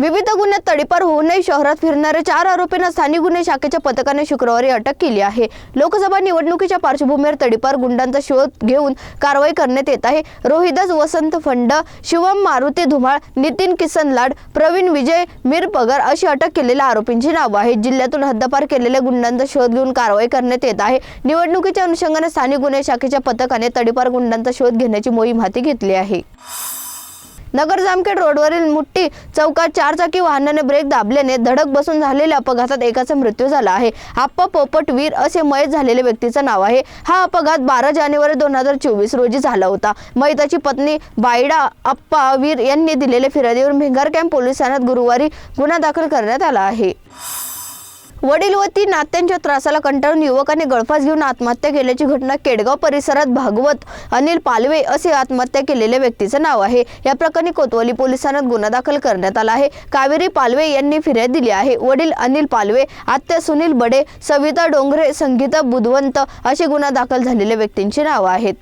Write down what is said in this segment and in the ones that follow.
विविध गुन्ह्यात तडीपार होऊनही शहरात फिरणाऱ्या चार आरोपींना स्थानिक गुन्हे शाखेच्या पथकाने शुक्रवारी अटक केली आहे. लोकसभा निवडणुकीच्या पार्श्वभूमीवर तडीपार गुंडांचा शोध घेऊन कारवाई करण्यात येत आहे. रोहिदास वसंत फंड शिवम मारुती धुमाळ नितीन किसन लाड प्रवीण विजय मीर अशी अटक केलेल्या आरोपींची नावं आहेत. जिल्ह्यातून हद्दपार केलेल्या गुंडांचा शोध घेऊन कारवाई करण्यात येत आहे. निवडणुकीच्या अनुषंगाने स्थानिक गुन्हे शाखेच्या पथकाने तडीपार गुंडांचा शोध घेण्याची मोहीम हाती घेतली आहे. नगर जामखेड रोडवरील मुट्टी चौकात चारचाकी वाहनाने ब्रेक दाबल्याने धडक बसून झालेल्या अपघातात एकाचा मृत्यू झाला आहे. आप्पा पोपट वीर असे मयत झालेल्या व्यक्तीचं नाव आहे. हा अपघात बारा जानेवारी दोन हजार चोवीस रोजी झाला होता. मयताची पत्नी बायडा आप्पा वीर यांनी दिलेल्या फिर्यादीवर भिंगार कॅम्प पोलीस ठाण्यात गुरुवारी गुन्हा दाखल करण्यात आला आहे. वडील व ती नात्यांच्या त्रासाला कंटाळून युवकाने गळफास घेऊन आत्महत्या केल्याची घटना केडगाव परिसरात भागवत अनिल पालवे असे आत्महत्या केलेल्या व्यक्तीचं नाव आहे. या प्रकरणी कोतवाली पोलिसांना गुन्हा दाखल करण्यात आला आहे. कावेरी पालवे यांनी फिर्याद दिली आहे. वडील अनिल पालवे आत्या सुनील बडे सविता डोंगरे संगीता बुधवंत असे गुन्हा दाखल झालेल्या व्यक्तींची नावं आहेत.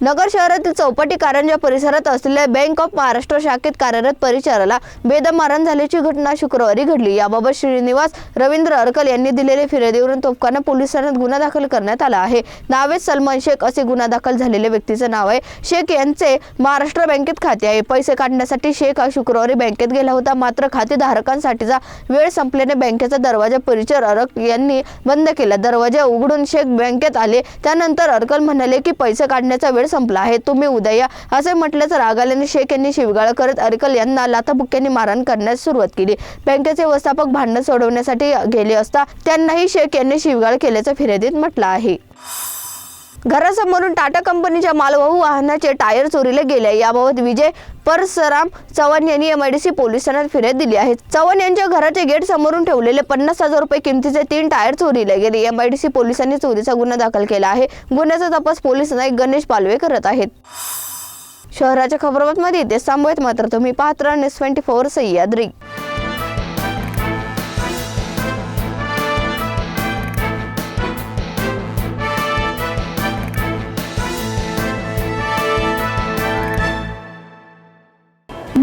नगर शहरातील चौपाटी कारंजा परिसरात असलेल्या बँक ऑफ महाराष्ट्र शाखेत कार्यरत परिचाराला बेदम मारण झाल्याची घटना शुक्रवारी घडली. याबाबत श्रीनिवास रवींद्र अरकल यांनी दिलेल्या फिर्यादीवरून तोफखाना पोलीस ठाण्यात गुन्हा दाखल करण्यात आला आहे. नावे सलमान शेख असे गुन्हा दाखल झालेल्या व्यक्तीचं नाव आहे. शेख यांचे महाराष्ट्र बँकेत खाते आहे. पैसे काढण्यासाठी शेख हा शुक्रवारी बँकेत गेला होता. मात्र खातेधारकांसाठीचा वेळ संपल्याने बँकेचा दरवाजा परिचर अरक यांनी बंद केला. दरवाजा उघडून शेख बँकेत आले. त्यानंतर अरकल म्हणाले की पैसे काढण्याचा वेळ संपला आहे. तुम्ही उदया असे म्हटल्याचं राग शेख यांनी शिवगाळ करत अरकल यांना लाथाबुक्क्यांनी मारहाण करण्यास सुरुवात केली. बँकेचे व्यवस्थापक भांडण सोडवण्यासाठी गेले असता त्यांनाही शेख यांनी शिवगाळ केल्याचं फिर्यादीत म्हटलं आहे. घरासमोरून टाटा कंपनीच्या मालवाहू वाहनाचे टायर चोरीला गेले. याबाबत विजय परसराम चव्हाण यांनी एमआयडीसी पोलीस ठाण्यात फिर्याद दिली आहे. चव्हाण यांच्या घराच्या गेट समोरून ठेवलेले पन्नास हजार रुपये किमतीचे तीन टायर चोरीला गेले. एमआयडीसी पोलिसांनी चोरीचा गुन्हा दाखल केला आहे. गुन्ह्याचा तपास पोलीस नाईक गणेश पालवे करत आहेत. शहराच्या खबरबातमध्ये ते थांबवत मात्र तुम्ही पाहत news twenty four Sahyadri.